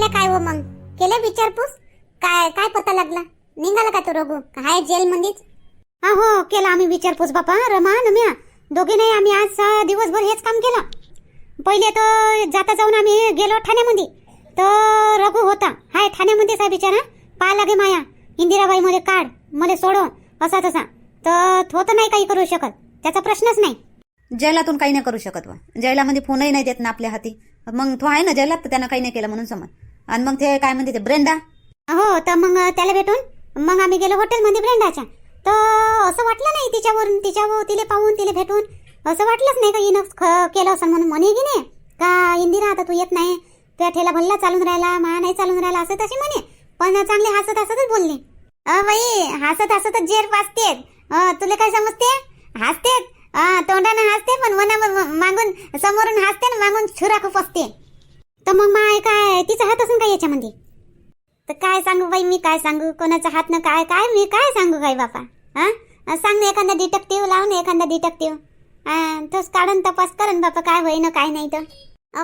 राहिला काय हो मग? केल्या विचारपूस? काय काय पता लागला? निघाला का तो रघु हाय जेल मध्येच हा हो केला आम्ही विचारपूस बापा. रमा नम्या दोघे नाही आम्ही आज दिवसभर हेच काम केलं. पहिले तर जाता जाऊन आम्ही गेलो ठाण्यामध्ये. तर रघु होता. हाय ठाण्यामध्येच आहे बिचारा. पा लागे माया. इंदिराबाई मध्ये काढ. मला सोडव असा तसा. तर तो तर नाही काही करू शकत. त्याचा प्रश्नच नाही. जैलातून काही नाही करू शकत बा. जैलामध्ये फोनही नाही देत ना आपल्या हाती. मग तो आहे ना जैलात तर त्यानं काही नाही केलं म्हणून समज. आणि मग ते काय म्हणते ते ब्रेंडा? हो तर मग त्याला भेटून मग आम्ही गेलो हॉटेलमध्ये ब्रेंडाच्या. तर असं वाटलं नाही तिच्यावरून तिच्यावर तिले पाहून तिले भेटून. असं वाटलंच नाही का हिनं ख- केलं असं म्हणून. म्हणे की नाही का इंदिरा आता तू येत नाही. त्या ठेला भल्ला चालून राहिला मा नाही चालून राहिला असं तशी म्हणे. पण चांगले हसत हसतच बोलले. अ बाई हसत हसतच जेर पाचते तुला काय समजते? हसते तोंडानं हसते पण मना मागून समोरून हसते ना मागून छुरा खूप असते तर मग माय काय तिचा हात असून काय याच्यामध्ये? तर काय सांगू बाई मी काय सांगू? कोणाचा हात न काय काय मी काय सांगू काय बापा? हा? सांग ना एखादा डिटेक्टिव्ह लाव ना एखादा डिटेक्टिव्ह हा तोच काढून तपास करन बापा काय होईन काय नाही तर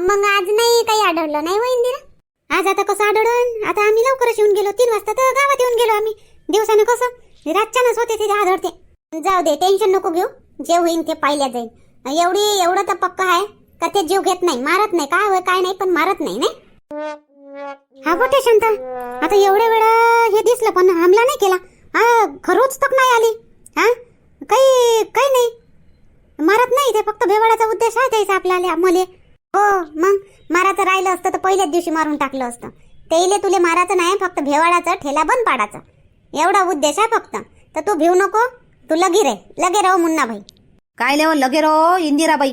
मग आज नाही काही आढळलं नाही होईन दिरा आज आता कसं आढळून? आता आम्ही लवकरच येऊन गेलो तीन वाजता तर गावात येऊन गेलो आम्ही. दिवसानं कसं? रातच्यानंच होते ते आढळते. जाऊ दे टेन्शन नको घेऊ. जे होईन ते पाहिल्या जाईल. एवढी एवढं तर पक्क आहे. का ते जीव घेत नाही मारत नाही काय होय काय नाही पण मारत नाही नाही हा बोटे शांता आता एवढ्या वेळा हे दिसलं पण हमला नाही केला. हा खरोच तक नाही आली. हा काही काही नाही. मारत नाही ते फक्त भेवाडाचा उद्देश आहे त्याचा आपल्याला मले. हो मग मारायचं राहिलं असतं तर पहिल्याच दिवशी मारून टाकलं असतं. तेले तुले मारायचं नाही फक्त भेवाडाचं ठेला बंद पाडायचा एवढा उद्देश आहे फक्त. तर तू भिवू नको तू लगी रे लगे राहू मुन्ना भाई काय लेव लगे राहो इंदिराबाई.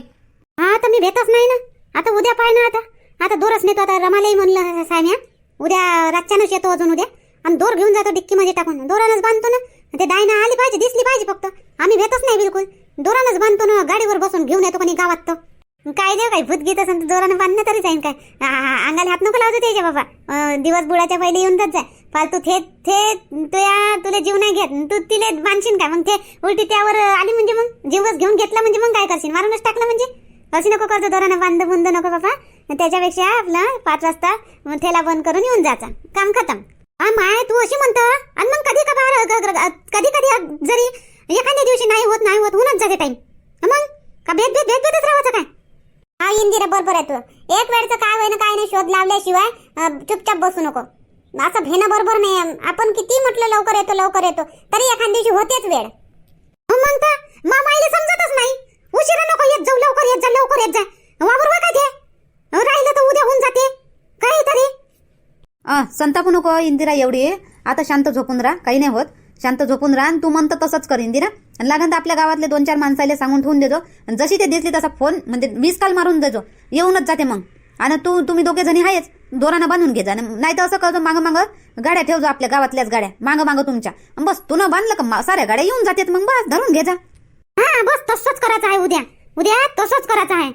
मी भेटच नाही ना. आता उद्या पाय ना आता. आता दोरच नेतो आता रमालाही म्हणलं साम्या उद्या रातच्यानंच येतो अजून उद्या. आणि दोर घेऊन जातो डिक्कीमध्ये टाकून. दोरानच बांधतो ना. ते डायना आली पाहिजे दिसली पाहिजे फक्त. आम्ही भेटच नाही बिलकुल. दोरानच बांधतो ना गाडीवर बसून घेऊन येतो कोणी गावात तो. काय देव काय भूतगीत असेल तर जोरानं बांधणं तरी जाईन काय. अंगाला हात नको लावतो त्याच्या बाबा. दिवस बुडाच्या पहिले येऊन जात जाय फालतू थे थे तुया तुला जीव नाही घेत. तू तिले बांधशील काय? मग ते उलटी त्यावर आली म्हणजे मग? जीवच घेऊन घेतला म्हणजे मग काय करशील? मारूनच टाकलं म्हणजे? अशी नको करतो धरण बांध बुंद नको बाबा. त्याच्यापेक्षा आपलं पाच वाजता थेला बंद करून येऊन जायचा. काम खतम. हा माय तू अशी म्हणतो? आणि मग कधी कभार कधी कधी जरी एखाद्या दिवशी नाही होत नाही होत होऊनच जाते टाइम मग? का भेट भेट भेद भेदच राहायचं काय? हा इंदिरा बरोबर आहे तू. एक वेळचं काय होईन काय नाही शोध लावल्याशिवाय चुपचाप बसू नको. असं भेणं बरोबर नाही. आपण किती म्हटलं लवकर येतो लवकर येतो. तरी एखाद्या दिवशी होतेच वेळ. हो, मग तर. मामाईला समजतच नाही. उशिरा नको येत जाऊ लवकर येत जा लवकर येत जा. वावर वा काय ते? राहिलं तर उद्या होऊन जाते. काय अ संतापू नको इंदिरा एवढी आता शांत झोपून राहा काही नाही होत. शांत झोपून राहा आणि तू म्हणतं तसंच कर इंदिरा. आणि लागन तर आपल्या गावातले दोन चार माणसाले सांगून ठेवून देजो. आणि जशी ते दिसली तसा फोन म्हणजे वीस काल मारून देजो. येऊनच जाते मग. आणि तू तुम्ही दोघे जणी आहेच दोरानं बांधून घे जा. नाही तर असं करतो मागं मागं गाड्या ठेवजो आपल्या गावातल्याच गाड्या. मागं मागं तुमच्या. बस तू न बांधलं का? साऱ्या गाड्या येऊन जातात मग बस धरून घे जा. हा बस तसंच करायचं आहे उद्या. उद्या तसंच करायचं आहे.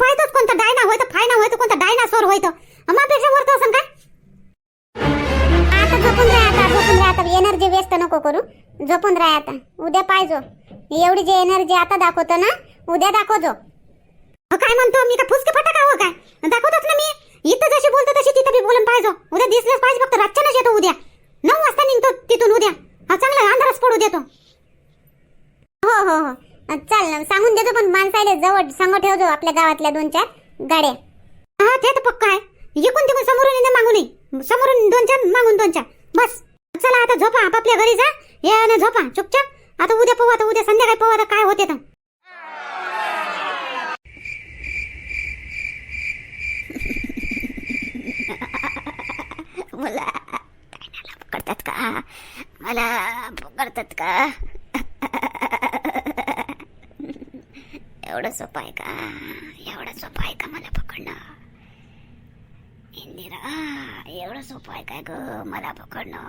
पाहतोच कोणता डायना होय तर फायना होय तर कोणता डायनासोर होय तर. मापेक्षा वरतो असं काय? आता झोपून राहा आता झोपून राहा आता. एनर्जी वेस्ट नको करू. झोपून राहा आता. उद्या पाहिजो एवढी जी एनर्जी आता दाखवतो ना उद्या दाखवजो. अ, काय म्हणतो? मी का फुसके फटाका हो काय? दाखवतोच ना मी. इथं जशी बोलतो तशी तिथं बी बोलून पाहिजो उद्या दिसलेच पाहिजे फक्त रातच्यानंच येतो उद्या. नऊ वाजता निघतो तिथून उद्या. हा चांगला अंधारच पडू देतो. हो हो हो. अ, चाल ना सांगून देतो पण माणसाले जवळ सांग ठेवतो आपल्या गावातल्या दोन चार गाड्या. हा ते तर पक्का आहे. इकून तिकून समोरून येणं मागून ये. समोरून दोन चार मागून दोन चार. बस. चला आता झोपा आपापल्या घरी जा. या ना झोपा चुपचाप. आता उद्या पाहू आता उद्या संध्याकाळी पाहू आता काय होते तर. मला पकडतात का? मला पकडतात का? एवढं सोपं आहे का? एवढं सोपं आहे का मला पकडणं? इंदिरा एवढं सोपं आहे काय ग? मला पकडणं?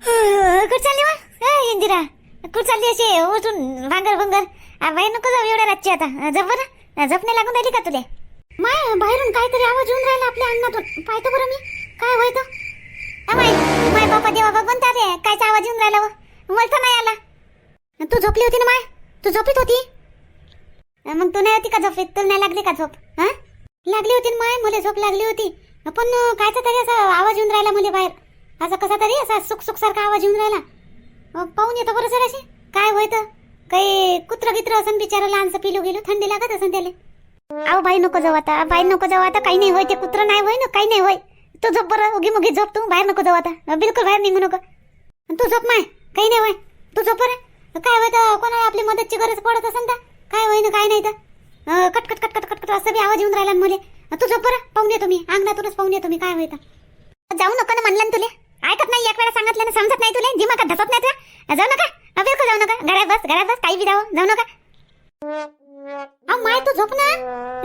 कुठं चालली मग? इंदिरा कुठं चालली अशी? उठून भांगर भंगर. बाहेर बाई नको जाऊ एवढ्या रातची आता. जप बरं? झपणे लागून राहिली का तुले? माय बाहेरून काहीतरी आवाज येऊन राहिला आपल्या अंगणातून पाहतो बरं मी. काय होय तो? माय माय बापा देवा भगवंता रे कायचा आवाज येऊन राहिला व? मला नाही आला. तू झोपली होती ना माय? तू झोपीत होती? मग तू नाही होती का झोप तुला नाही लागली का झोप? हा? लागली होती ना माय मला झोप लागली होती. पण कायचा तरी असा आवाज येऊन राहिला मुली बाहेर. असा कसा तरी असा सुख सुख सारखा आवाज येऊन राहिला. पाहून येतो बरं सर अशी काय होय तर? काही कुत्र गित्र असं बिचारा लहानसं पिलू गेलो थंडी लागत असं त्याला. अहो बाई नको जाऊ आता. बाई नको जाऊ आता. काही नाही होय ते कुत्र नाही होय ना काही नाही होय. तू झोप बरं उगी मुगी झोप तू. बाहेर नको जाऊ आता. बिलकुल बाहेर निघू नको. तू झोप माय. काही नाही होय. तू झोप बरं. काय होतं? कोणाला आपली मदतची गरज पडत असेल तर? काय होईन काय नाही तर? कटकट कट कट कट कट कट कट असं बी आवाज येऊन राहिला मुले. तू झोप बरं पाहून येतो मी. अंगणातूनच पाहून येतो मी काय होय जाऊ नको ना म्हणलं ना तुले. ऐकत नाही एक वेळा सांगितलं ना समजत नाही तुले. दिमागात धसत नाही तुला. जाऊ नका. बिलकुल जाऊ नका. घरात बस घरात बस काही बी जाऊ. जाऊ नका. अहो माय तू झोप ना.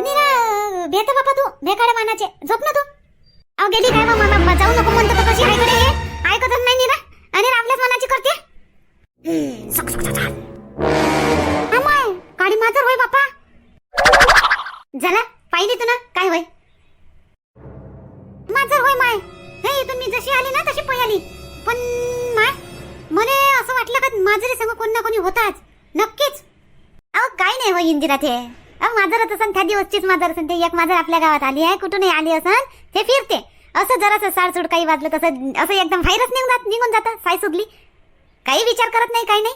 निरा भेट बापा तू. भेकाडे मानाचे. झोप ना तू. अहो गेली काय मग जाऊ नको म्हणतो कशी. ऐकडे ये. ऐकतच नाही निरा. आणि आपल्याच मनाची करते. काळी माजर होय बापा. झाला? पाहिली तू ना? काय होय? माजर होय माय. हे इथून मी जशी आली ना तशी पळाली. पण माय मला असं वाटलं का माजरी संग कोण ना कोणी होताच नक्कीच. अहो काय नाही होय इंदिरा ते. अहो माजरच असन त्या दिवसचीच माजर असन. ते एक माजर आपल्या गावात आली आहे कुठूनही आली असन ते फिरते. असं जरासं साडसूड काही वाजलं तसं असं एकदम बाहेरच निघून जात निघून जातं साय सुगली काही विचार करत नाही काही नाही.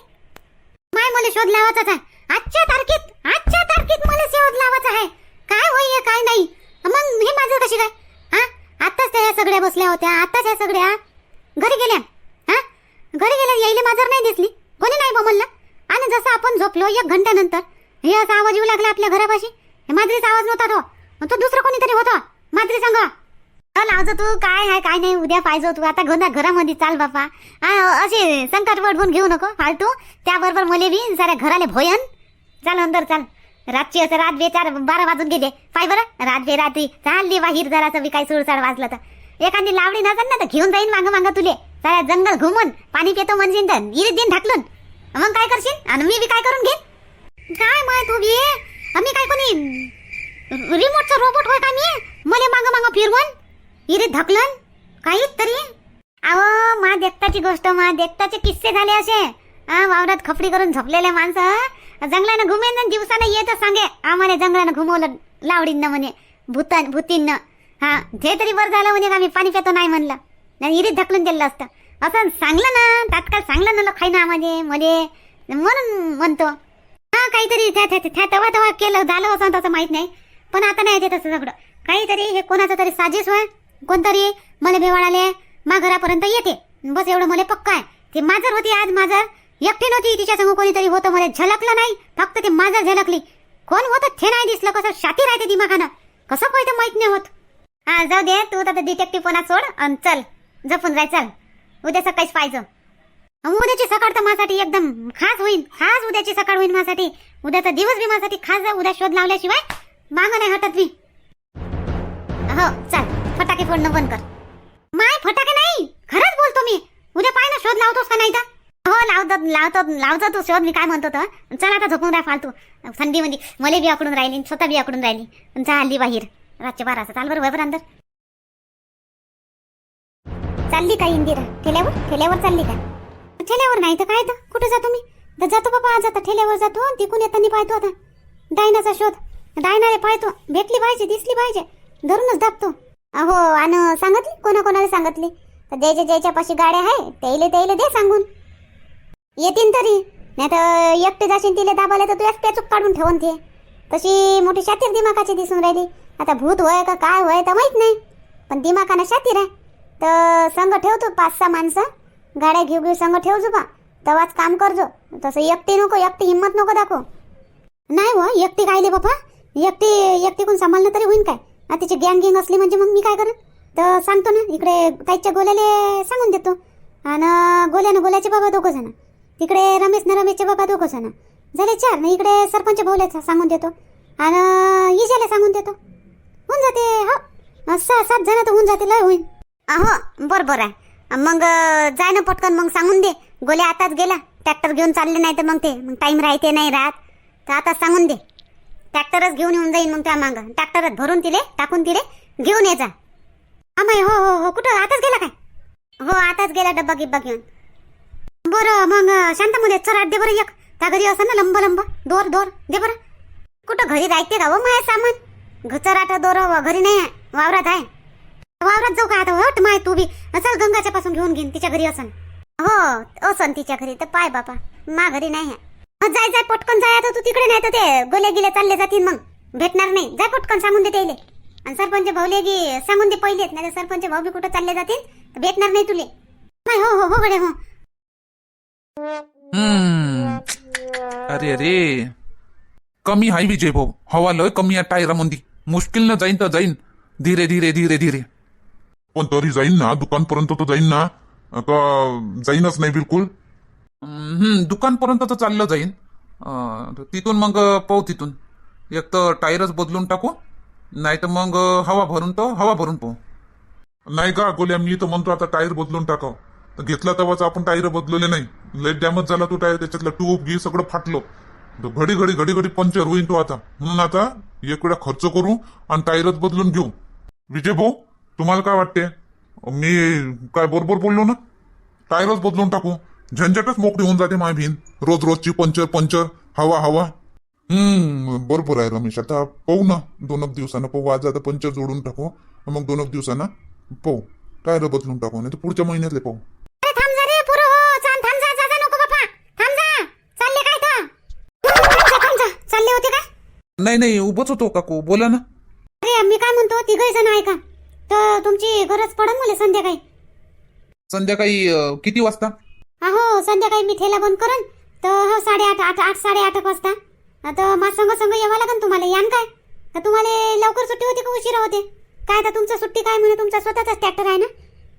माय मला शोध लावायचाच आहे. आजच्या तारखेत आजच्या तारखेत मला शोध लावायचा आहे. काय होईल काय नाही. मग हे माझं कशी काय? हा? आताच त्या सगळ्या बसल्या होत्या आताच ह्या सगळ्या. घरी गेल्या. हा? घरी गेल्या यायला माजर नाही दिसली. कोणी नाही बमललं. आणि जसं आपण झोपलो एक घंट्यानंतर हे असा आवाज येऊ लागला आपल्या घरापाशी. माद्रीचा आवाज नव्हता तो. तो दुसरं कोणीतरी होता. माद्री सांगा. लावजो तू काय आहे काय नाही उद्या पाहिजे तू आता घरा घरामध्ये चाल बापा. आ, असे संकट वडवून घेऊ नको फालतू. त्याबरोबर मले बी साऱ्या घराले भोयन. चाल अंदर चाल. रातची असं रात बे चार बारा वाजून गेले. पाय बरं रात बे रात्री चालली बाहेर जरासं बी काही सुळसाड वाजलं तर. एखादी लावडी नसेल ना तर घेऊन जाईन मागं मागं तुले. साऱ्या जंगल घुमून पाणी पितो म्हणजे तर इरीत दिन ढाकलून मग काय करशील आणि मी बी काय करून घेईन? काय माय तू बी आम्ही काय कोणी रिमोटचा रोबोट होय का मी? मले मागं मागं फिरवून? इरे धकलन काहीच तरी अहो मा देखताची गोष्ट मा देखताचे किस्से झाले असे. हा वावरात खपडी करून झोपलेले माणसं जंगलानं घुमेन आणि दिवसानं येत सांगे. आम्हाला जंगलानं घुमवलं लावडीनं म्हणे भूतान भूतीनं. हा ते तरी बरं झालं म्हणे का आम्ही पाणी पितो नाही म्हणलं. नाही इरीत ढकलून दिलं असतं. असं सांगलं ना तात्काळ सांगलं ना लोक ना आम्हाला मले. म्हणून म्हणतो. हा काहीतरी त्या त्या त्या केलं झालं असं तसं माहीत नाही. पण आता नाही ते तसं सगळं. काहीतरी हे कोणाचं तरी साजेस व्हाय? कोणतरी मला भेवाळाले मा घरापर्यंत येते. बस एवढं मला पक्का आहे. ते माजर होती आज माजर. एकटी नव्हती तिच्या संग कोणीतरी होतं मला झलकलं नाही. फक्त ते माजर झलकली. कोण होतं ते नाही दिसलं कसं शाती राहते दिमागानं. कसं पाहिजे माहीत नाही होत. हा जाऊ दे तू आता डिटेक्टिव्ह पणा सोड आणि चल. जपून जाय चल. उद्या सकाळीच पाहिजे. उद्याची सकाळ तर माझ्यासाठी एकदम खास होईल खास उद्याची सकाळ होईल माझ्यासाठी. उद्याचा दिवस बी माझ्यासाठी खास उद्या शोध लावल्याशिवाय मागं नाही हटत मी. फटाके फोडणं बंद कर. माय फटाके नाही? खरंच बोलतो मी. उद्या पाय ना शोध लावतोस का नाही तर? हो लावतो लावतो लावतो तू शोध. मी काय म्हणतो तर? चला आता झोपून राह फालतू. थंडीमध्ये मले बी आकडून राहिली स्वतः बी आकडून राहिली. चालली बाहेर. रातच्या बाराचा. चाल बरं वय अंदर. चालली का इंदिरा? ठेल्यावर? ठेल्यावर चालली का? ठेल्यावर नाही तर काय तर? कुठे जातो मी? तर जातो बाबा आज आता ठेल्यावर जातो तिकून येताना पाहतो आता. डायनाचा शोध. डायनारे पाहतो. भेटली पाहिजे दिसली पाहिजे. धरूनच दाबतो. अहो आणि सांगितली? कोणाकोणाला सांगितली? तर ज्याच्या ज्याच्या पाशी गाड्या आहे त्याला त्याला दे सांगून. येतीन तरी. नाही तर एकटे जाशील तिला दाबाले तर तू एक पेचूक काढून ठेवून ते तशी मोठी शातीर दिमाकाची दिसून राहिली. आता भूत होय का काय होय तर माहीत नाही. पण दिमाकानं शातीर आहे. तर संग ठेवतो पाच सहा माणसं. गाड्या घेऊ घेऊ संग ठेवजो बा तवाच काम करजो. तसं एकटी नको एकटी हिंमत नको दाखव. नाही हो एकटी काय बाबा एकटी एकटी कोण सांभाळणं तरी होईन काय? तिची गँग गँग असली म्हणजे मग मी काय करेन तर सांगतो ना इकडे ताईच्या गोल्याले सांगून देतो. आणि गोल्यानं गोल्याचे बाबा दोघं जण. तिकडे रमेश न रमेशचे बाबा दोघं जण. झाले चार ना इकडे सरपंच भाऊला सांगून देतो. आणि इजाला सांगून देतो. होऊन जाते हो. सहा सात जण तर होऊन जाते लय होईन. हो बरोबर आहे. मग जाय ना पटकन मग सांगून दे. गोल्या आताच गेला. ट्रॅक्टर घेऊन चालले नाही तर मग ते. मग टाईम राहते नाही राहत. तर आता सांगून दे. ट्रॅक्टरच घेऊन येऊन जाईन मग त्या मागं. ट्रॅक्टरच भरून तिले टाकून तिले घेऊन ये जा. अमाय हो हो हो कुठं? आताच गेला काय? हो आताच गेला डब्बा गिब्बा घेऊन. बरं मग शांत मुले चराट दे बरं एक. त्या घरी असं ना लंब लंब. दोर दोर. दे बरं. कुठं? घरी राहते का हो माय सामान? घचराट दोर घरी नाही आहे. वावरात आहे. वावरात जाऊ का आता? हट माय तू बी. चल गंगाच्या पासून घेऊन घेईन तिच्या घरी असन. हो असन तिच्या घरी. तर पाय बापा मा घरी नाही आहे. जाय जाय पटकन जाय आता तू तिकडे नाही तर ते गोले गिले चालले जातील मग. भेटणार नाही. जाय पटकन सांगून दे त्याले. आणि सरपंच भाऊले गी सांगून दे पहिलेच नाही तर सरपंच भाऊ बी कुठं चालले जातील तर भेटणार नाही तुले. नाही हो हो हो गडे हो. हम्म. अरे अरे. कमी हाय विजय भाऊ. हवा लय कमी आहे टायरामध्ये मुश्किलनं जाईन तर जाईन. धीरे धीरे धीरे धीरे. पण तरी जाईन ना दुकानपर्यंत तर जाईन ना. का जाईनच नाही बिलकुल? हम्म, दुकानपर्यंत तर चाललं जाईन. अं, तिथून मग पाहू तिथून. एक तर टायरच बदलून टाकू नाही तर मग हवा भरून तर हवा भरून पाहू. नाही का गोल्या मी तर म्हणतो आता टायर बदलून टाकाव. तर घेतला तेव्हाच आपण टायर बदलवले नाही. लेट डॅमेज झाला तो टायर त्याच्यातलं ट्यूब गी सगळं फाटलं. घडी घडी घडी घडी पंक्चर होईन तो आता. म्हणून आता एक वेळा खर्च करू आणि टायरच बदलून घेऊ. विजय भाऊ तुम्हाला काय वाटते मी काय बरोबर बोललो ना? टायरच बदलून टाकू. झंझटच मोकळी होऊन जाते माय भिन. रोज रोजची पंचर पंचर हवा हवा. हम्म बरोबर आहे रमेश. आता पाहू ना दोन एक दिवसानं पाहू. आज आता पंचर जोडून टाकू. मग दोन एक दिवसानं पाहू. टायर बदलून टाकू? नाही तर पुढच्या महिन्यातले पाहू. रे हो. काय का? नाही नाही उभंच होतो काकू. बोला ना. अरे मी काय म्हणतो तिघही जण ऐका तर तुमची गरज पडन मला संध्याकाळी. संध्याकाळी अं, किती वाजता? संध्याकाळी मी ठेला बंद करन तर हो साडेआठ आठ आठ साडेआठ वाजता आता माझ संग संग यावं लागन तुम्हाला. यान काय? तर तुम्हाला लवकर सुट्टी होती का उशिरा होते? काय आता तुमचं सुट्टी काय म्हणे तुमचा स्वतःचाच ट्रॅक्टर आहे ना?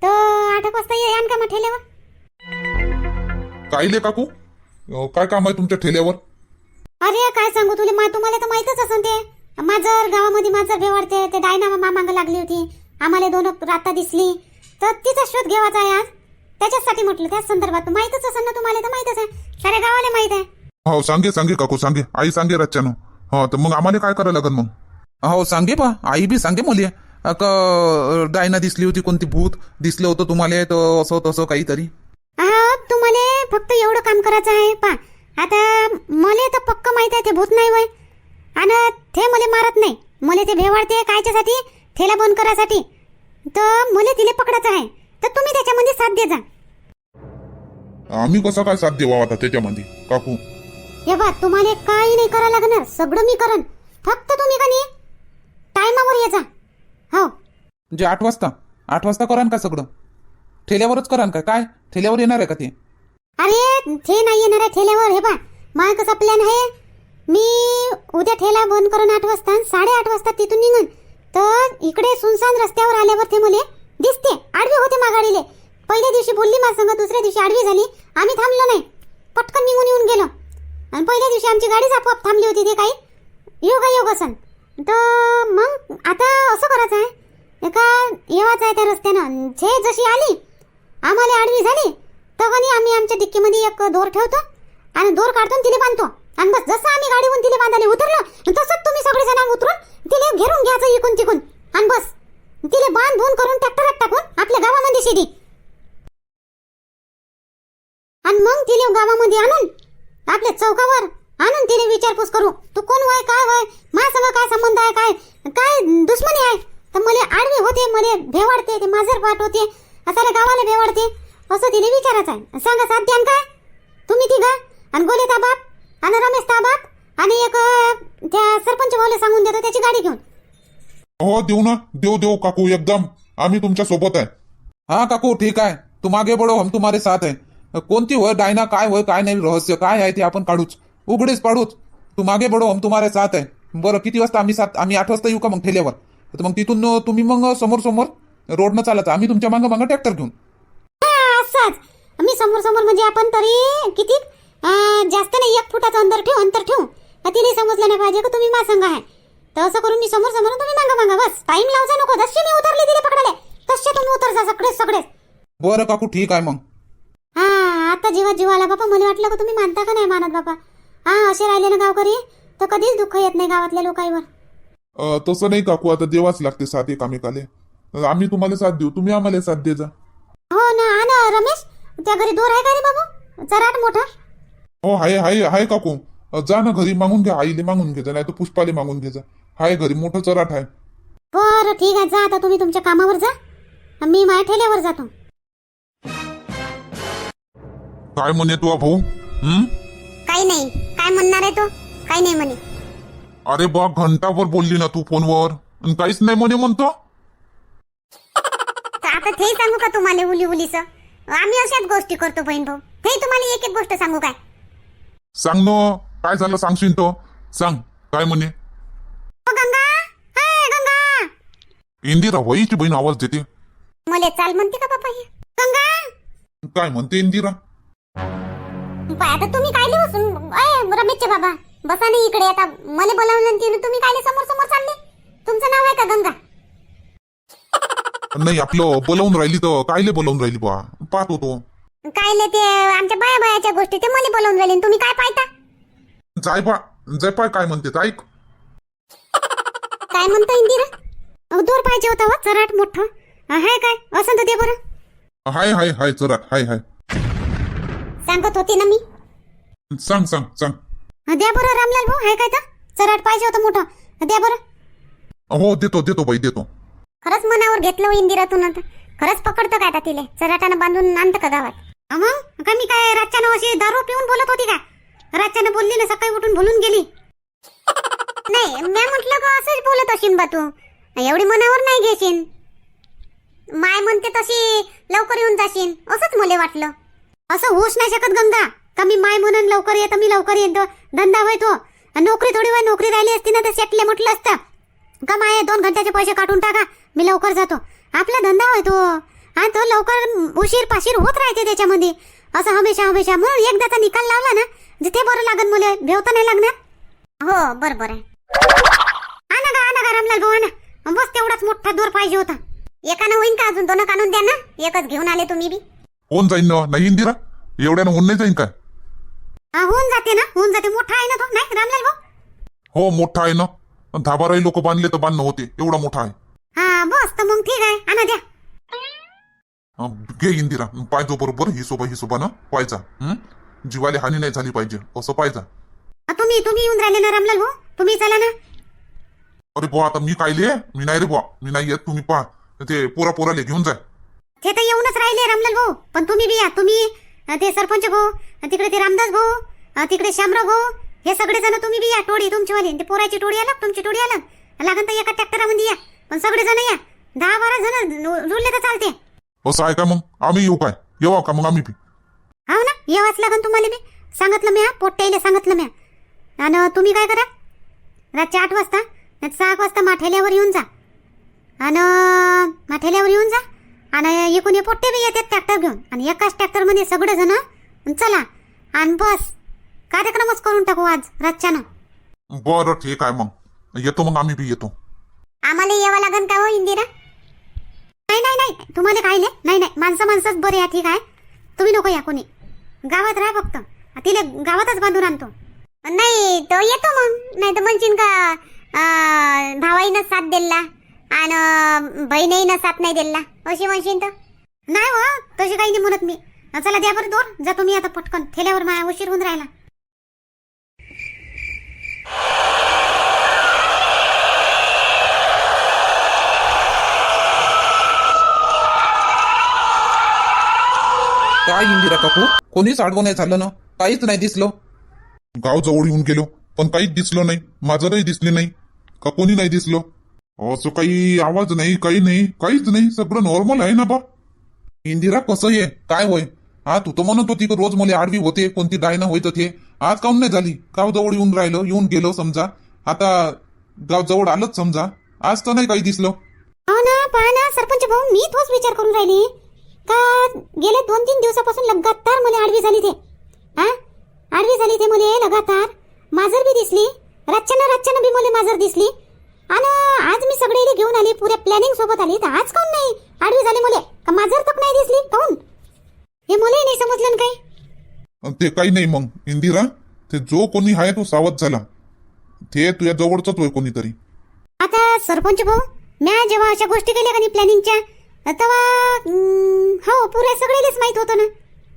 तर आठ वाजता यान का मग ठेल्यावर? कायले काकू? काय काम आहे तुमच्या ठेल्यावर? अरे काय सांगू तुला? मा तुम्हाला तर माहितच असन ते. माझर गावामध्ये माझर भेवाडते ते डायना मामांग लागली होती. आम्हाला दोन राता दिसली. तर तिचा शोध घेवायचा आहे आज. त्याच्यासाठी म्हटलं त्याच संदर्भात माहितच असेल ना तुम्हाला तर माहितच आहे. साऱ्या गावाला माहीत आहे. हो सांगे सांगे काकू सांगे. आई सांगे रातच्यानं हो तर मग आम्हाला काय करायला लागेल मग? हो सांगे पा आई बी सांगे मुली. डायना दिसली होती कोणती भूत. दिसलं होतं तुम्हाला तर असं तसं काहीतरी. हा तुम्हाला फक्त एवढं काम करायचं आहे पा. आता मला तर पक्क माहीत आहे ते भूत नाही वय. आणि ते मला मारत नाही. मला ते भेवाडते कायच्यासाठी? थेला बंद करायसाठी. तर मला तिले पकडायचं आहे. तर तुम्ही त्याच्यामध्ये साथ दे जा आम्ही कसं काय साथ देवा आता त्याच्यामध्ये? काकू. हे बा तुम्हाला काही नाही करा लागणार. सगळं मी करन फक्त तुम्ही का नाही? टायमावर ये जा. हो. म्हणजे आठ वाजता. आठ वाजता करान का सगळं? ठेल्यावरच करान का? काय? ठेल्यावर येणार आहे का ते? अरे ते नाही येणार आहे ठेल्यावर. हे बा माझा कसा प्लॅन आहे? मी उद्या ठेला बंद करून आठ वाजता आणि साडेआठ वाजता तिथून निघून. तर इकडे सुनसान रस्त्यावर आल्यावर ते मुले दिसते. आडवी होते माघारीले पहिल्या दिवशी बोलली माझ्या संग दुसऱ्या दिवशी आडवी झाली. आम्ही थांबलो नाही. पटकन निघून येऊन गेलो. आणि पहिल्या दिवशी आमची गाडीच आपोआप थांबली होती ते काही. योगा योगासन. तर मग आता असं करायचं आहे. एका येवाचं आहे त्या रस्त्यानं. झे जशी आली आम्हाला आडवी झाली तगनी आम्ही आमच्या डिक्कीमध्ये एक दोर ठेवतो आणि दोर काढतो तिने बांधतो. आणि बस जसं आम्ही गाडीवरून तिने बांधायला उतरलो तसंच तुम्ही सगळेजण उतरून तिले घेरून घ्यायचं इकून तिकून आणि बस. तिले बांधून करून ट्रॅक्टरात टाकून आपल्या गावामध्ये शिडी. आणि मग तिले गावामध्ये आणून आपल्या चौकावर आणून तिने विचारपूस करू तू कोण वय? काय वय? माझ्या काय संबंध आहे? काय? काय दुश्मनी आहे? तर मला आडवे होते मला भेवाडते ते माझर पाठ होते असाला गावाला भेवाडते. असं तिने विचारायचं आहे. सांगा साथ द्यान काय? तुम्ही तिघ? आणि गोले ताबाप आणि रमेश ताबाप आणि एक त्या सरपंच भाऊला सांगून देतो त्याची गाडी घेऊन. हो देऊ ना. देऊ देऊ काकू एकदम. आम्ही तुमच्यासोबत आहे. हा काकू ठीक आहे. तू मागे बडो हम तुम्हारे साथ आहे. कोणती होय डायना काय होय काय नाही रहस्य काय आहे ते आपण काढूच. उघडीच पाडूच. तू मागे बढ़ो हम तुम्हारे साथ आहे. बरं किती वाजता आम्ही सात आम्ही आठ वाजता येऊ का मग ठेल्यावर? तर मग तिथून तुम्ही मग समोर समोर रोडनं चालत आम्ही तुमच्या मागं मागं ट्रॅक्टर घेऊन. हा, समोर समोर म्हणजे आपण तरी किती? जास्त नाही एक फुटाचं अंतर ठेवू अंतर ठेवू. तिने समजलं नाही पाहिजे का तुम्ही मला सांगा आहे? तर असं करून मी समोर समोर तुम्ही मागा मागा बस. टाइम लावचा नको. जसे मी उतरले तिने पकडाले तसे तुम्ही उतरजा सगळेच सगळेच बरं काकू ठीक आहे मग. हा आता जीवा जीवाला बापा मला वाटलं का तुम्ही मानता का नाही मानत बापा? हा असे राहिले ना गावकरी तर कधीच दुःख येत नाही गावातल्या लोकांवर. अं, तसं नाही काकू आता देवाच लागते साथ एकामेकाले. आम्ही तुम्हाला साथ देऊ. तुम्ही आम्हाला साथ दे जा. हो ना हा ना रमेश? त्या घरी दोर आहे का रे बाबू? चराट मोठा. हो हाय हाय हाय काकू. अ, जा ना घरी मागून घ्या. आईले मागून घे जा नाही तर पुष्पाले मागून घे जा. हाय घरी मोठं चराट आहे बरं ठीक आहे जा आता तुम्ही तुमच्या कामावर जा. मी माझ्या ठेल्यावर जातो. काय म्हणे तू भाऊ? हं? काही नाही. काय म्हणणार आहे तो? काही नाही म्हणे. अरे बा घंटाभर बोलली ना तू फोनवर. आणि काहीच नाही म्हणे म्हणतो. तर आता ते सांगू का तुम्हाला उली उलीच? आम्ही अशाच गोष्टी करतो बहीण भाऊ. ते तुम्हाला एक एक गोष्ट सांगू काय? सांग न. काय झालं सांगशील तो? सांग. काय म्हणे ओ गंगा हाय गंगा इंदिरा वहीची बहीण आवाज देते? मले चाल म्हणते का बाबा हे? गंगा! काय म्हणते इंदिरा? पाय आता तुम्ही कायले बसून? अय रमेशचे बाबा बसा नाही इकडे आता मला बोलावलं तिने तुम्ही कायले समोर समोर चालले? तुमचं नाव आहे का गंगा? नाही आपलं बोलावून राहिली तर कायले बोलावून राहिली बा पाहत होतो कायले ते आमच्या बाया बायाच्या गोष्टी ते मला बोलावून राहिले आणि तुम्ही काय पाहता? जाय बा जाय पाय काय म्हणते ते ऐक. काय म्हणता इंदिरा? दोर पाहिजे होता वा चराट मोठं. हाय काय? असं तर दे बरं. हाय हाय हाय चराट. हाय हाय. सांगत होती ना मी. सांग सांग सांग. द्या बरं रामलाल भाऊ हाय काय तर? चराट पाहिजे होतं मोठं. द्या बरं. हो देतो देतो बाई देतो. खरंच मनावर घेतलं हो इंदिरातून आता. खरंच पकडतं काय आता तिले? चराटानं बांधून आणतं का गावात? मग? का मी काय रातच्यानं अशी दारू पिऊन बोलत होती का? रातच्यानं बोलली ना सकाळी उठून बोलून गेली. नाही मी म्हटलं का असंच बोलत असेल बा तू. एवढी मनावर नाही घेशील माय म्हणते तशी लवकर येऊन जाशील असंच मला वाटलं. असं होऊच नाही शकत गंगा. का मी माय म्हणून लवकर येतो मी लवकर येतो धंदा होय तो. नोकरी थोडी वेळ नोकरी राहिली असती ना तर सेटले म्हटलं असतं. का माय दोन घंट्याचे पैसे काढून टाका. मी लवकर जातो. आपला धंदा होय तो. आणि तो लवकर उशीर पाशीर होत राहते त्याच्यामध्ये. असं हमेशा हमेशा. म्हणून एकदाचा निकाल लावला ना जिथे बरं लागन मुले. भेवता नाही लागणार. हो बरोबर आहे. आणा गा आणा गा रामलाल भाऊ आणा. बस तेवढाच मोठा दोर पाहिजे होता. एकानं होईन का अजून? दोन काढून द्या ना. एकच घेऊन आले तुम्ही बी. होऊन जाईन ना नाही इंदिरा? एवढ्यानं होऊन नाही जाईन काय? हा, होऊन जाते ना. होऊन जाते. मोठा आहे ना तो? नाही रामलाल भाऊ? हो मोठा आहे ना. धाबाराही लोक बांधले तर बांधणं होते. एवढा मोठा आहे. हा बस तर मग ठीक आहे. आणा द्या. अं, घे इंदिरा. पाहिजो बरोबर हिशोबा हिशोबानं पाहिजा हं? जीवाला हानी नाही झाली पाहिजे. असं पाहिजा तुम्ही तुम्ही येऊन राहिले ना रामलाल भाऊ? तुम्ही चला ना. अरे बुवा आता मी कायले? मी नाही रे बुवा. मी नाही येत तुम्ही पहा. ते पोरा पोराले घेऊन जाय ते तर येऊनच राहिले रामलाल भाऊ. पण तुम्ही बी या तुम्ही अ, ते सरपंच भाऊ अ, तिकडे ते रामदास भाऊ अ, तिकडे शामराव भाऊ हे सगळे जण तुम्ही बी या टोळी तुमचीवाली. ते पोराची टोळी आलं तुमची टोळी आलं लागन तर एका ट्रॅक्टरामध्ये या. पण सगळे जण या. दहा बारा जण जुळले तर चालते. असं आहे का मग? आम्ही येऊ काय? येऊ का मग आम्ही बी? हो ना येवाच लागन तुम्हाला बी. सांगितलं म्या पोट्ट्याईले सांगितलं म्या. आणि तुम्ही काय करा? रातच्या आठ वाजता सहा वाजता माठेल्यावर येऊन जा. आणि माठेल्यावर येऊन जा. आणि एकूण पोट्टे बी येतात ट्रॅक्टर घेऊन. आणि एकाच ट्रॅक्टरमध्ये सगळे जण चला. आणि बस. कार्यक्रमच करून टाकू आज रातच्यानं बरं ठीक आहे मग. येतो मग आम्ही बी येतो. आम्हाला यावं लागन का हो इंदिरा? नाही नाही नाही. तुम्हाला काय नाही. नाही नाही. माणसं माणसंच बरे या ठीक आहे. तुम्ही नको या कोणी. गावात राहा फक्त. तिले गावातच बांधून आणतो. नाही तो येतो मग. नाही तर म्हणशीन का भावाईनं साथ दिला आणि बहिणीनं साथ नाही दिला. अशी म्हणशीन तर? नाही हो तशी काही नाही म्हणत मी. चला द्या बरं दोर जा तुम्ही आता पटकन. ठेल्यावर माया उशीर होऊन राहिला. काय इंदिरा काकू? कोणीच आडवं नाही झालं ना? काहीच नाही दिसलं. गाव जवळ येऊन गेलो पण काहीच दिसलं नाही. माझं दिसले नाही. का कोणी नाही दिसलं? असं काही आवाज नाही काही नाही काहीच नाही. सगळं नॉर्मल आहे ना बा. इंदिरा कसं ये काय होय? हा तू तर म्हणत होती की रोज मला आडवी होते कोणती डायना होत ते. आज काऊन नाही झाली? गाव जवळ येऊन राहिलं येऊन गेलो समजा. आता गाव जवळ आलंच समजा. आज तर नाही काही दिसलं. हो ना पहा ना सरपंच भाऊ मी तोच विचार करून राहिली. का गेले दोन तीन दिवसापासून लगातार मला आडवी झाली ते. हा? आडवी झाली ते मला लगातार. माजर बी दिसली. रातच्यानं रातच्यानं बी मला माजर दिसली. आणि आज मी सगळे घेऊन आली पुऱ्या प्लॅनिंग सोबत आली. तर आज काऊन नाही? आडवी झाली मला. का माजर तक नाही दिसली? काऊन हे मला नाही समजलं काही. ते काही नाही मग. इंदिरा ते जो कोणी आहे तो सावध झाला. ते तुझ्या जवळच होय कोणीतरी. आता सरपंच भाऊ म्या जेव्हा अशा गोष्टी केल्या का नाही प्लॅनिंगच्या तेव्हा हो पुऱ्या सगळेलेच माहीत होतं ना.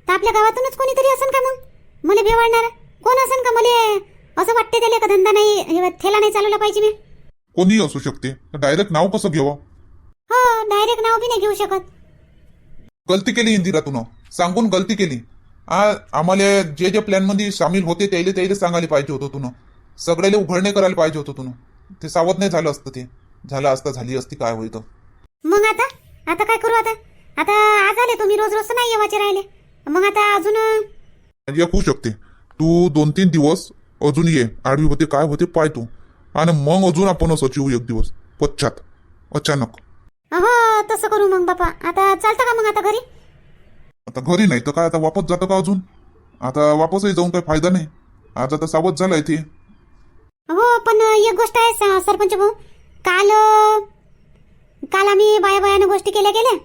तर आपल्या गावातूनच कोणीतरी असन का मग? मला बेवाळणार कोण असन का मला असं वाटते त्याला का धंदा नाही हे ठेला नाही चालवला पाहिजे मी? कोणी असू शकते. डायरेक्ट नाव कसं घ्यावं हो डायरेक्ट नाव बी नाही घेऊ शकत. गलती केली इंदिरा तुनं. सांगून गलती केली. आ आम्हाला जे जे प्लॅनमध्ये सामील होते त्याला त्याला सांगायला पाहिजे होतं तुनं. सगळ्याला उघडणे करायला पाहिजे होतं तुनं. ते सावध नाही झालं असतं ते. झालं असतं झाली असती काय होईल. मग आता? आता काय करू आता? आता आज आले तुम्ही रोज रोज नाही येवाचे राहिले. मग आता अजून एक होऊ शकते. तू दोन तीन दिवस अजून ये. आडवी होते काय होते पाय तू. आणि मग अजून आपण असं येऊ एक दिवस. पश्चात. अचानक. हो तसं करू मग बापा. आता चालतं का मग आता घरी? आता घरी नाही तर काय आता वापस जातं का अजून? आता वापसही जाऊन काही फायदा नाही. आज आता सावध झालाय ते. हो पण एक गोष्ट आहे स- सरपंच भाऊ. काल अं, काल आम्ही बाया बायानं गोष्टी केल्या गेल्या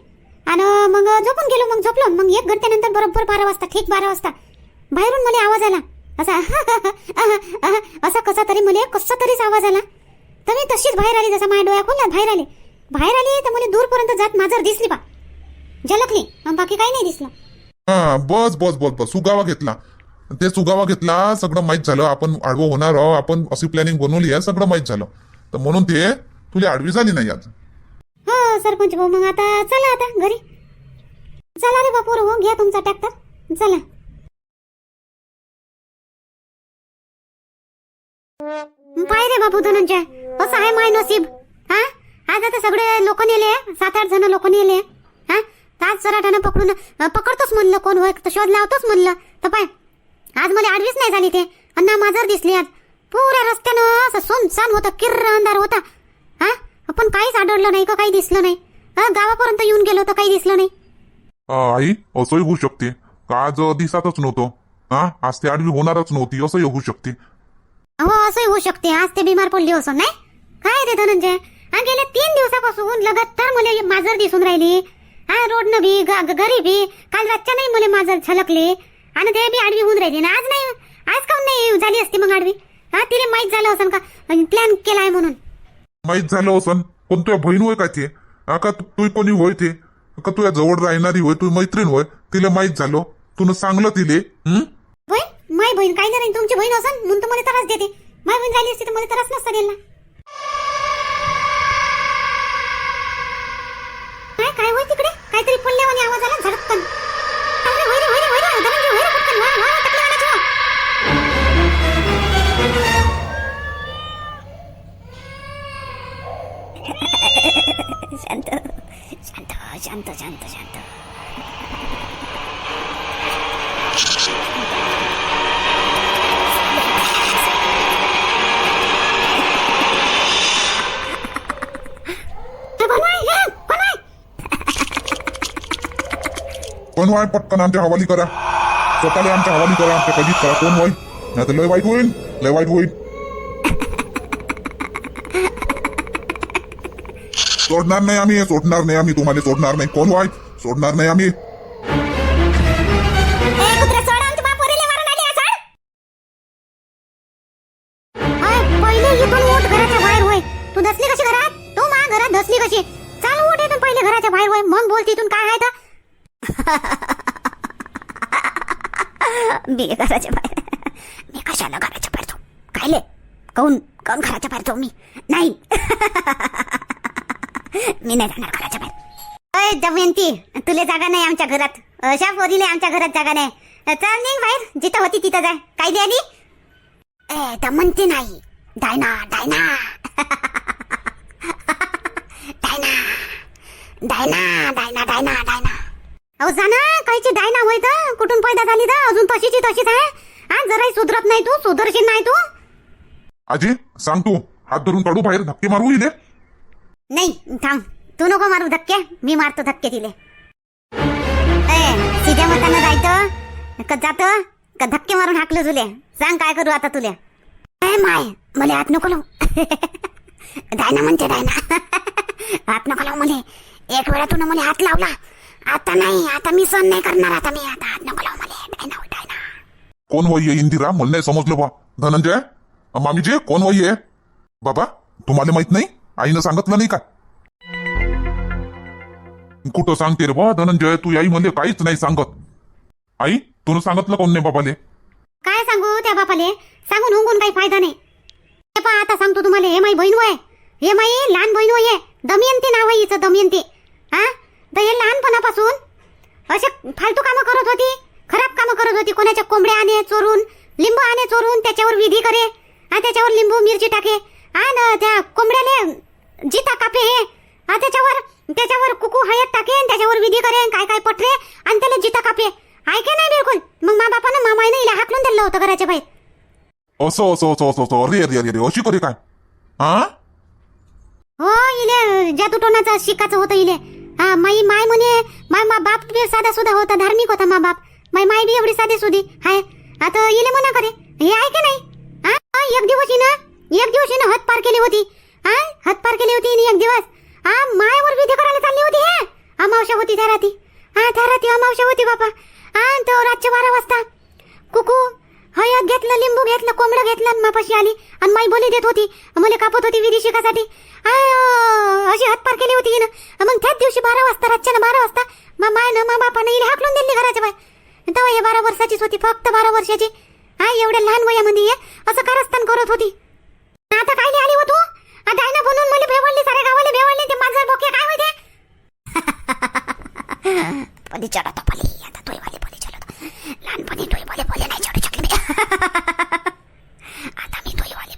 आणि मग झोपून गेलो मग झोपलो. मग एक घंट्यानंतर बरोबर बारा वाजता ठीक बारा वाजता. बाहेरून मला आवाज आला. असा असा कसा तरी मला कसा तरीच आवाज आला. तर मी तशीच बाहेर आली जसा माझ्या डोळ्या खोलल्या बाहेर आली. बाहेर आली तर मला दूरपर्यंत जात माझर दिसली बा झलकली बाकी काही नाही दिसलं. हा बस बस बस बस सुगावा घेतला. ते सुगावा घेतला सगळं माहीत झालं. आपण आडवं होणार आहो आपण अशी प्लॅनिंग बनवली आहे सगळं माहीत झालं. तर म्हणून ते तुला आडवी झाली नाही आज. हो सरपंच भाऊ मग आता चला आता घरी. चला रे बापूर हो घ्या तुमचा ट्रॅक्टर चला. पाय रे बापू धनंजय. असं आहे माय नसीब हा? आज आता सगळे लोक नेले सात आठ जण लोक नेले. हा? आज सराठानं पकडून पकडतोच म्हणलं कोण होय? तर शोध लावतोच म्हणलं. तर पाय. आज मला आडवीच नाही झाली ते. अन्ना माझर दिसली आज. पुऱ्या रस्त्यानं असं सुनसान होतं किर्र अंधार होता. हा? पण काहीच आढळलं नाही का? काही दिसलं नाही. गावापर्यंत येऊन गेलो तर काही दिसलं नाही. आई असंही होऊ शकते. का आज दिसातच नव्हतं? हा? आज ते आडवी होणारच नव्हती असंही होऊ शकते. हो असंही होऊ शकते. आज ते बिमार पडली असं नाही. काय रे धनंजय? हा गेल्या तीन दिवसापासून लगातार मला माजर दिसून राहिली. हा रोड न बी घरी बी काल रातच्या नाही मला माजर झलकले आणि ते बी आडवी होऊन राहिली. ना आज नाही आज काऊन नाही झाली असती मग आडवी? हा तिला माहीत झालं असं का? प्लॅन केलाय म्हणून. माहीत झालं असन? पण तुझ्या बहीण होय का ते? का तू कोणी होय ते? का तुझ्या जवळ राहणारी होय? तू मैत्रीण होय? तिला माहीत झालं. तुनं सांगलं तिले हम्म बहीण माय बहीण काही नाही तुमची बहीण असन म्हणून तुम्हाला त्रास देते. माय बहीण राहिली असती तर मला त्रास नसता दिला काय काय होय तिकडे? काहीतरी पडल्यावानी आवाज आला झडकन शांत शांत शांत शांत शांत हे कोण आहे? हे कोण आहे? कोण वाय पटकन आमच्या हवाली करा. स्वतःला आमच्या हवाली करा आमच्या कधीच करा. कोण होय नाही तर लय वाईट होईल लय वाईट होईल. सोडणार नाही आम्ही सोडणार नाही आम्ही तुम्हाला सोडणार नाही. कोण वाय सोडणार नाही आम्ही. मी घराच्या बाहेर मी कशाला घराच्या बाहेर जाऊ कायले? काऊन काऊन घराच्या बाहेर जाऊ मी? नाही. मी नाही जाणार घराच्या बाहेर. अय दमयंती तुला जागा नाही आमच्या घरात. अशा पोरीले आमच्या घरात जागा नाही. चल निघ बाहेर. जिथं होती तिथं जाय काय दे आली? ए दमंती नाही. Diana Diana. Diana. Diana Diana Diana Diana. अहो जा ना. कायची डायना होय तर. कुठून पैदा झाली तर? अजून तशीची तशीच आहे. हा जराही सुधरत नाही तू. सुधरशील नाही तू. आजी सांग तू. हात धरून काढू बाहेर धक्के मारू इले. नाही थांब. तू नको मारू धक्के. मी मारतो धक्के तिले. ए सीध्या मतानं जायचं? का जातं? का धक्के मारून हाकलं तुले? सांग काय करू आता तुले. ए माय मला हात नको लावू. डायना म्हणते डायना हात नको लावू मले. एक वेळा तुला मला हात लावला. आता नाही आता मी सहन नाही करणार आता मी आता हात नको लावू मला डायना डायना कोण इंदिरा? मला नाही समजलं बा. धनंजय? मामीजी कोण होई आहे? बाबा तुम्हाला माहीत नाही? आईनं सांगितलं नाही का? कुठं सांगते रे बा धनंजय तू आई म्हणजे काहीच नाही सांगत. आई तुला सांगितलं कोण नाही बाबाले? काय सांगू त्या बापाले? सांगून हुंगून काही फायदा नाही. हे पहा आता सांगतो तुम्हाला हे माई बहीण वय. हे माई लहान बहीण वय दमयंती नाव आहे हिचं दमयंती. हा? तर हे लहानपणापासून. असे फालतू कामं करत होती खराब कामं करत होती. कोणाच्या कोंबड्या आणे चोरून लिंबू आणे चोरून त्याच्यावर विधी करे हा त्याच्यावर लिंबू मिरची टाके ना त्या कोंबड्याले जिता कापे हे हा त्याच्यावर त्याच्यावर कुकू हळद टाके आणि त्याच्यावर विधी करे काय काय पटरे आणि त्याला जिता कापे. ऐके नाही बिलकुल? मग मा बापानं मामाईनं हिला हाकलून दिलं होतं घराच्या बाहेर. असं असं असं असं असं. अरे अरे अरे अरे अशी करे काय? हा हो इले जादूटोनाचा शिकाचं होतं इले. हा माई माय म्हणे माय मा बाप बी साधा सुधा होता धार्मिक होता मा बाप. माय माय बी एवढी साधी सुधी. हाय आता येले म्हणा करे हे आहे की नाही? हा एक दिवस हिनं एक दिवस हिनं हात पार केली होती. हा हात पार केली होती हिने एक दिवस. हा मायावर विधी करायला चालली होती हे. अमावस्या होती त्या राती हा त्या राती अमावश्या होती बापा. हा तो रातच्या बारा वाजता. कुकू हयात घेतलं लिंबू घेतलं कोंबडं घेतलं आणि मापाशी आली. आणि माई बोली देत होती. मला कापत होती विधी शिकासाठी. अशी हातपार केली होती मग त्याच दिवशी बारा वाजता रातच्या बारा वाजता मा मायनं मा बापानं हिला हाकलून दिली घराच्या बाय तवा हे बारा वर्षाचीच होती फक्त बारा वर्षाची. आय एवढ्या लहान वयामध्ये ये. असं कारस्थान करत होती. आता काय आली हो तू? आता आहे ना बनवून मला भेवडली साऱ्या गावाले भेवडली ते माझं बोके काय होते? पलीच्या आता पली आता तोय पली. लहानपणी डोईवाले बोले नाही छोटे छोटे आता मी डोईवाले